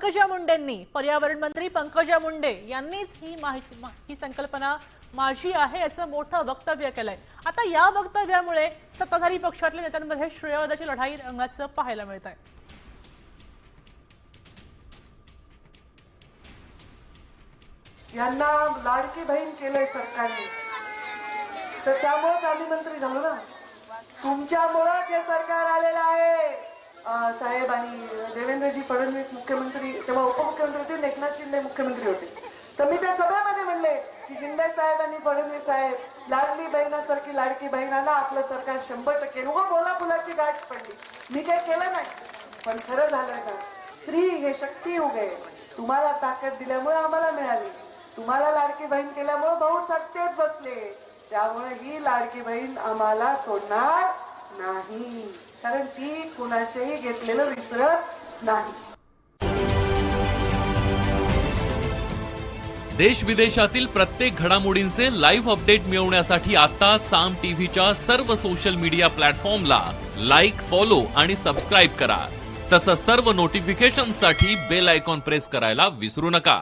पंकजा मुंडेंनी पर्यावरण मंत्री पंकजा मुंडे यांनीच ही माहिती ही संकल्पना माझी आहे असं मोठं वक्तव्य केलंय. आता या वक्तव्यामुळे सत्ताधारी पक्षातल्या नेत्यांमध्ये श्रेयवादाची लढाई रंगाचं पाहायला मिळत आहे यांना लाडकी बहीण केलंय सरकारने. तर त्यामुळेच आम्ही मंत्री झालो ना. तुमच्यामुळेच हे सरकार आलेलं आहे. साहेब आणि देवेंद्रजी फडणवीस मुख्यमंत्री तेव्हा उपमुख्यमंत्री होते एकनाथ शिंदे मुख्यमंत्री होते. तर मी त्या सभेमध्ये म्हणले की शिंदे साहेब आणि फडणवीस साहेब लाडली बहिणासारखी लाडकी बहिणाला आपलं सरकार शंभर टक्के. उगं बोला फुलाची गाठ पडली. मी काही केलं नाही. पण खरं झालं का स्त्री हे शक्ती उगे. तुम्हाला ताकद दिल्यामुळे आम्हाला मिळाली. तुम्हाला लाडकी बहीण केल्यामुळे भाऊ सत्तेत बसले. त्यामुळे ही लाडकी बहीण आम्हाला सोडणार कारण ती कुणाचेही घेतलेलं विसरत नाही. देश विदेशातील प्रत्येक घडामोडींचे लाईव्ह अपडेट मिळवण्यासाठी आता साम टीव्हीच्या सर्व सोशल मीडिया प्लॅटफॉर्मला लाईक फॉलो आणि सबस्क्राईब करा. तसंच सर्व नोटिफिकेशनसाठी बेल आयकॉन प्रेस करायला विसरू नका.